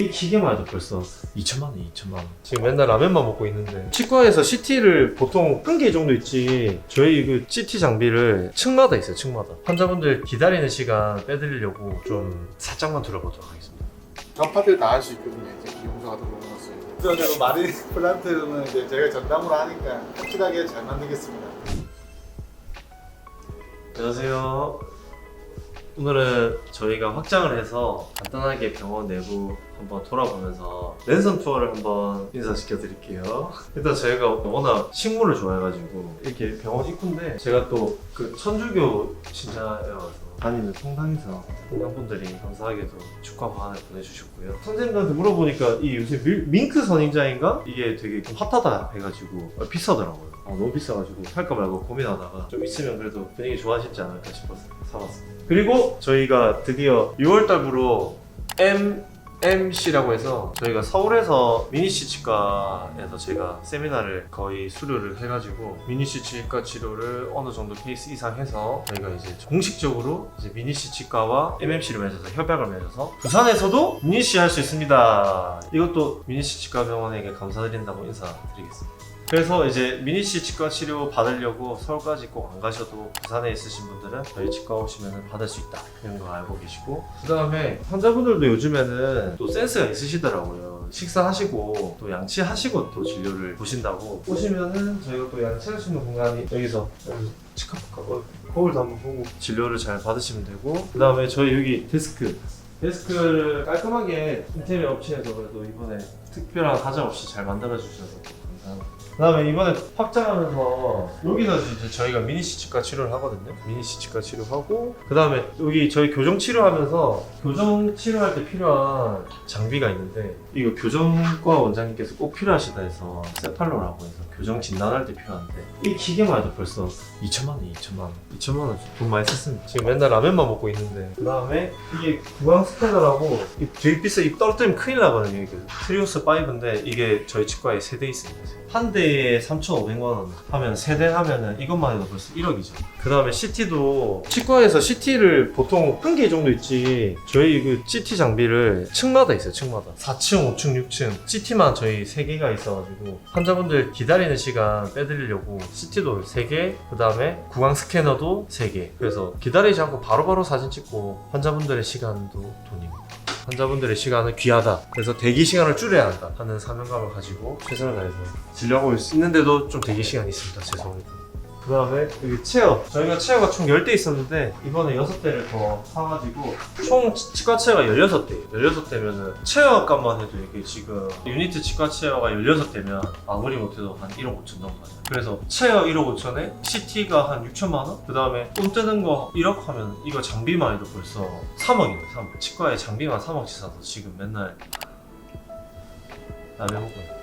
이 기계만 해도 벌써 2천만 원, 2천만 원. 지금 맨날 라면만 먹고 있는데 치과에서 CT를 보통 한개 정도 있지. 저희 그 CT 장비를 층마다 있어요, 층마다. 환자분들 기다리는 시간 빼드리려고 좀 살짝만 들어보도록 하겠습니다. 전파들 다 할 수 있거든요. 이제 기용소가 들어오면서. 그래서 마린 플란트는 이제 제가 전담으로 하니까 확실하게 잘 만들겠습니다. 안녕하세요. 오늘은 저희가 확장을 해서 간단하게 병원 내부 한번 돌아보면서 랜선 투어를 한번 인사시켜 드릴게요. 일단 저희가 워낙 식물을 좋아해가지고 이렇게 병원 입구인데 제가 또 그 천주교 신자여서 다니는 통당에서 통당분들이 감사하게도 축하 방안을 보내주셨고요. 선생님들한테 물어보니까 이 요새 밀- 밍크 선인장인가 이게 되게 좀 핫하다 해가지고 어, 비싸더라고요. 어, 너무 비싸가지고 살까 말까 고민하다가 좀 있으면 그래도 분위기 좋아하시지 않을까 싶어서 사봤습니다. 그리고 저희가 드디어 6월달부로 M MC라고 해서 저희가 서울에서 미니시 치과에서 제가 세미나를 거의 수료를 해가지고 미니시 치과 치료를 어느 정도 케이스 이상 해서 저희가 이제 공식적으로 이제 미니시 치과와 MMC를 맺어서 협약을 맺어서 부산에서도 미니시 할 수 있습니다. 이것도 미니시 치과 병원에게 감사드린다고 인사드리겠습니다. 그래서 이제 미니시 치과 치료 받으려고 서울까지 꼭 안 가셔도 부산에 있으신 분들은 저희 치과 오시면 받을 수 있다 이런 거 알고 계시고 그 다음에 환자분들도 요즘에는 또 센스가 있으시더라고요 식사하시고 또 양치하시고 또 진료를 보신다고 오시면은 저희가 또 양치할 수 있는 공간이 여기서 여기 치과 볼까? 거울도 한번 보고 진료를 잘 받으시면 되고 그 다음에 저희 여기 데스크 데스크를 깔끔하게 인테리어 업체에서 그래도 이번에 특별한 하자 없이 잘 만들어 주셔서 감사합니다. 그다음에 이번에 확장하면서 여기서 이제 저희가 미니시 치과 치료를 하거든요. 미니시 치과 치료하고 그다음에 여기 저희 교정 치료하면서 교정 치료할 때 필요한 장비가 있는데 이거 교정과 원장님께서 꼭 필요하시다 해서 세팔로라고 해서 교정 진단할 때 필요한데 이 기계만 해도 벌써 2천만 원, 2천만 원, 2천만 원돈 많이 썼습니다. 지금 맨날 라면만 먹고 있는데 그다음에 이게 구강 스캐너라고 이 JPS 입 떨어뜨리면 큰일 나거든요. 이게 트리오스 5인데 이게 저희 치과에 세 대 있습니다. 한대 에 3,500만 원 하면 세대 하면은 이것만 해도 벌써 1억이죠. 그 다음에 CT도 치과에서 CT를 보통 한 개 정도 있지 저희 그 CT 장비를 층마다 있어요. 층마다 4층, 5층, 6층 CT만 저희 세 개가 있어가지고 환자분들 기다리는 시간 빼드리려고 CT도 세 개, 그 다음에 구강 스캐너도 세 개. 그래서 기다리지 않고 바로 바로 사진 찍고 환자분들의 시간도 돈입니다. 환자분들의 시간은 귀하다. 그래서 대기 시간을 줄여야 한다 하는 사명감을 가지고 최선을 다해서 진료하고 있는데도 좀 대기 시간이 있습니다. 죄송합니다. 그 다음에 여기 체어. 저희가 체어가 총 10대 있었는데 이번에 6대를 더 사가지고 총 치- 치과 체어가 16대. 16대면은 체어 값만 해도 이게 지금 유니트 치과 체어가 16대면 아무리 못해도 한 1억 5천 정도 하죠. 그래서 체어 1억 5천에 CT가 한 6천만 원? 그 다음에 돈 뜨는 거 1억 하면 이거 장비만 해도 벌써 3억이네 3억. 치과에 장비만 3억씩 사서 지금 맨날 라면 먹어요.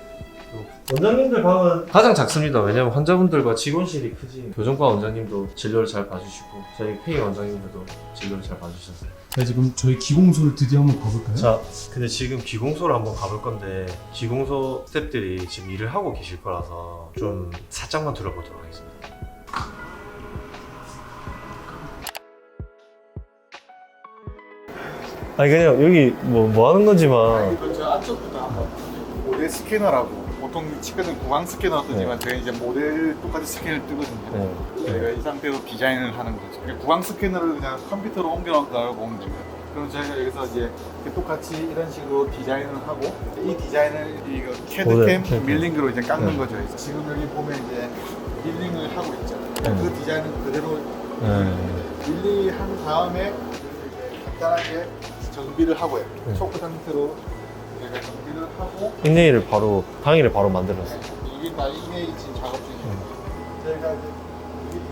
원장님들 방은 가장 작습니다. 왜냐면 환자분들과 직원실이 크지. 교정과 원장님도 진료를 잘 봐주시고 저희 페이 원장님들도 진료를 잘 봐주셨어요. 자 이제 그럼 저희 기공소를 드디어 한번 가볼까요? 자, 근데 지금 기공소를 한번 가볼 건데 기공소 스태프들이 지금 일을 하고 계실 거라서 좀 살짝만 들어보도록 하겠습니다. 아니 그냥 여기 뭐 뭐 하는 건지만 이거 저 안쪽부터 한번 모델 스캐너라고 보통 치과는 구강 스캐너 뜨지만 저희 이제 모델 똑같이 스캐너를 뜨거든요. 네. 저희가 이 상태로 디자인을 하는 거죠. 구강 스캐너를 그냥 컴퓨터로 옮겨놓고 보면 됩니다. 그럼 저희가 여기서 이제 똑같이 이런 식으로 디자인을 하고 이 디자인을 이거 모델, 캐드캠 캐드캠. 밀링으로 이제 깎는 네. 거죠. 그래서 지금 여기 보면 이제 밀링을 하고 있죠. 네. 그 디자인은 그대로 네. 밀리한 다음에 이제 간단하게 정비를 하고요. 네. 초크 상태로 하고 닉네임을 바로 당일에 바로 만들었어요. 이게 다 이메이지 작업 중이에요. 음. 저희가 이제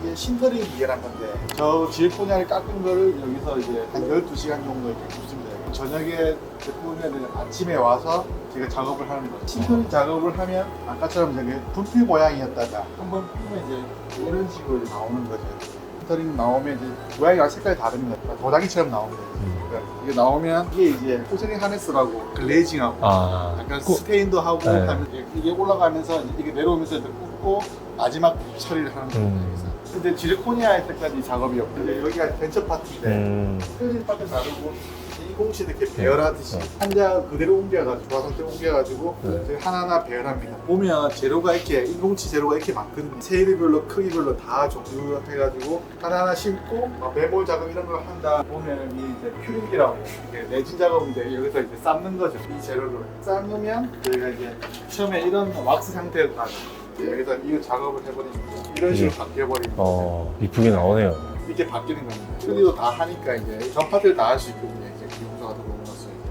이게- 신터링 기계란 건데 저 질포냐를 깎은 거를 여기서 이제 한 12시간 정도 이렇게 굽습니다. 저녁에 제품은 아침에 와서 제가 작업을 하는 거죠. 신터링 작업을 하면 아까처럼 저게 부피 모양이었다가 한번 풀면 이제 이런 식으로 이제 나오는 거죠. 신터링 나오면 이제 모양이랑 색깔이 다릅니다. 도자기처럼 나옵니다. 음. 그러니까 이게 나오면 이게 이제 포즈링 하네스라고 글레이징하고 아, 약간 그- 스테인도 하고 네. 하면 이게- 이게 올라가면서 이제 이게 내려오면서 이제 굽고 마지막 처리를 하는 거예요. 음. 근데 지르코니아 할 때까지 작업이었고 근데 여기가 벤처 파트인데 음, 스크린 파트 다르고 인공치드 이렇게 배열하듯이 한자 그대로 옮겨가지고 상태 옮겨가지고 네. 저희 하나하나 배열합니다. 보면 재료가 이렇게 인공치 재료가 이렇게 많거든요. 세일별로 크기별로 다 종류해가지고 하나하나 심고 막 매몰 작업 이런 걸 한다 보면 이 이제 큐링기라고 이게 레진 작업인데 여기서 이제 삶는 거죠. 이 재료를 삶으면 저희가 이제 처음에 이런 왁스 상태로 가죠. 이제 여기서 이 작업을 해버리면 이런 식으로 바뀌어버리면 어 이쁘게 나오네요. 이렇게 바뀌는 겁니다. 트리도 다 하니까 이제 전파들 다할 수 있거든요.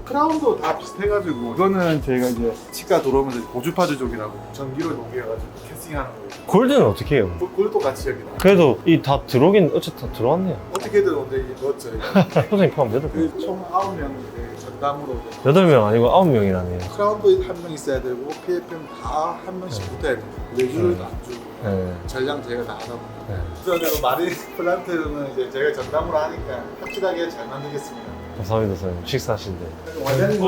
크라운도 다 비슷해가지고 이거는 저희가 이제 치과 들어오면서 고주파주족이라고 전기로 녹여가지고 캐스팅하는 거예요. 골드는 어떻게 해요? 그- 그걸 또 같이 여기다. 그래도 이 다 들어오긴 어쨌든 다 들어왔네요. 어떻게든 이게 넣었죠. 선생님 포함 여덟 명. 그총 9명인데 전담으로 이제 여덟 명 아니고 아홉 명이라네요. 크라운도 한 명 있어야 되고 PFM 다 한 명씩 붙어야 돼요. 외주를 안 주고 네. 전량 저희가 다 하다 보니까. 네. 그래서 마린 플란트는 이제 저희가 전담으로 하니까 확실하게 잘 만들겠습니다. 감사합니다, 선생님. 식사하신데. 원장님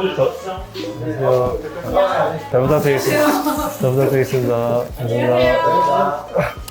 안녕하세요. 잘 부탁드리겠습니다. 잘 부탁드리겠습니다. 감사합니다.